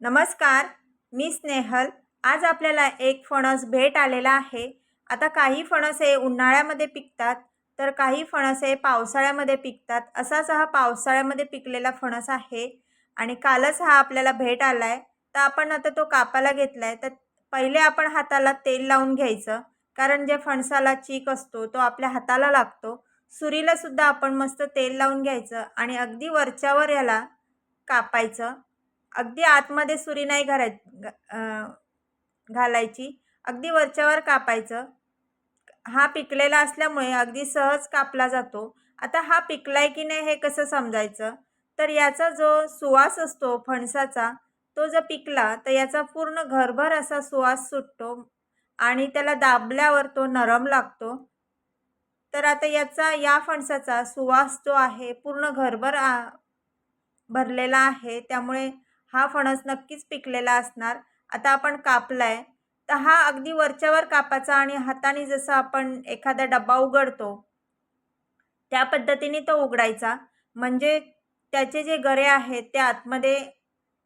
नमस्कार मी स्नेहल. आज आपल्याला एक फणस भेट आलेला आहे. आता काही फणस हे उन्हाळ्यामध्ये पिकतात तर काही फणस हे पावसाळ्यामध्ये पिकतात. असाच हा पावसाळ्यामध्ये पिकलेला फणस आहे आणि कालच हा आपल्याला भेट आला आहे तर आपण आता तो कापायला घेतला आहे तर पहिले आपण हाताला तेल लावून घ्यायचं. कारण जे फणसाला चीक असतो तो आपल्या हाताला लागतो. सुरीलासुद्धा आपण मस्त तेल लावून घ्यायचं आणि अगदी वरच्यावर याला कापायचं. अगदी आतमध्ये सुरी नाही घालाय घालायची. अगदी वरच्यावर कापायचं. हा पिकलेला असल्यामुळे अगदी सहज कापला जातो. आता हा पिकलाय की नाही हे कसं समजायचं? तर याचा जो सुवास असतो फणसाचा तो जर पिकला तर याचा पूर्ण घरभर असा सुवास सुटतो आणि त्याला दाबल्यावर तो नरम लागतो. तर आता याचा या फणसाचा सुवास जो आहे पूर्ण घरभर आ- भरलेला आहे. त्यामुळे हा फणस नक्कीच पिकलेला असणार. आता आपण कापलाय. तर हा अगदी वरच्यावर कापाचा आणि हाताने जसं आपण एखादा डब्बा उघडतो त्या पद्धतीने तो उघडायचा. म्हणजे त्याचे जे गरे आहेत ते आतमध्ये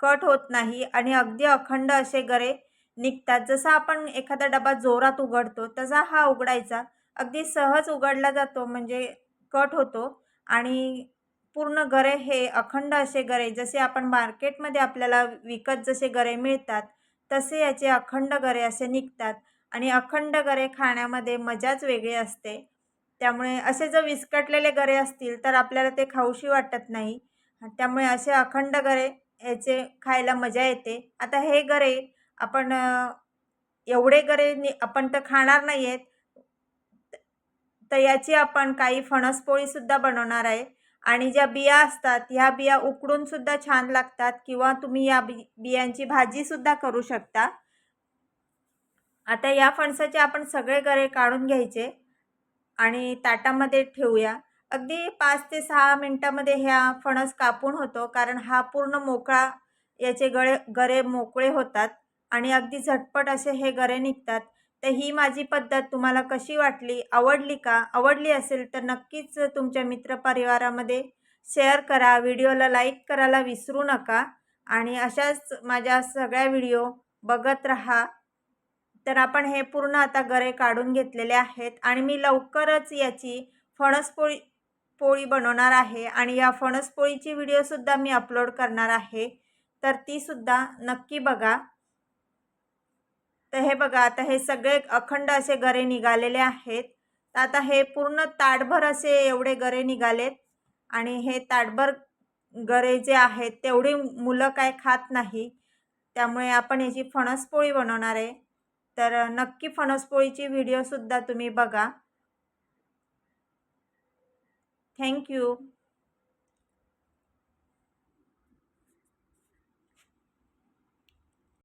कट होत नाही आणि अगदी अखंड असे गरे निघतात. जसं आपण एखादा डबा जोरात उघडतो तसा हा उघडायचा. अगदी सहज उघडला जातो म्हणजे कट होतो आणि पूर्ण गरे हे अखंड असे गरे जसे आपण मार्केटमध्ये आपल्याला विकत जसे गरे मिळतात तसे याचे अखंड गरे असे निघतात आणि अखंड गरे खाण्यामध्ये मजाच वेगळी असते. त्यामुळे असे जर विस्कटलेले गरे असतील तर आपल्याला ते खाऊशी वाटत नाही. त्यामुळे असे अखंड गरे याचे खायला मजा येते. आता हे गरे आपण एवढे गरे नि आपण तर खाणार नाही आहेत तर याची आपण काही फणसपोळीसुद्धा बनवणार आहे. आणि ज्या बिया असतात ह्या बिया उकडून सुद्धा छान लागतात किंवा तुम्ही या बि बियांची भाजीसुद्धा करू शकता. आता या फणसाचे आपण सगळे गरे काढून घ्यायचे आणि ताटामध्ये ठेवूया. अगदी पाच ते सहा मिनटामध्ये ह्या फणस कापून होतो कारण हा पूर्ण मोकळा याचे गळे गरे मोकळे होतात आणि अगदी झटपट असे हे गरे निघतात. तर ही माझी पद्धत तुम्हाला कशी वाटली? आवडली का? आवडली असेल तर नक्कीच तुमच्या मित्रपरिवारामध्ये शेअर करा. व्हिडिओला लाईक करायला विसरू नका. आणि अशाच माझ्या सगळ्या व्हिडिओ बघत राहा. तर आपण हे पूर्ण आता गरे काढून घेतलेले आहेत. आणि मी लवकरच याची फणसपोळी पोळी बनवणार आहे. आणि या फणसपोळीची व्हिडिओसुद्धा मी अपलोड करणार आहे. तर तीसुद्धा नक्की बघा. तर हे बघा आता हे सगळे अखंड असे गरे निघालेले आहेत. तर आता हे पूर्ण ताटभर असे एवढे गरे निघालेत. आणि हे ताटभर गरे जे आहेत तेवढी मुलं काय खात नाही. त्यामुळे आपण याची फणसपोळी बनवणार आहे. तर नक्की फणसपोळीची व्हिडिओसुद्धा तुम्ही बघा. थँक्यू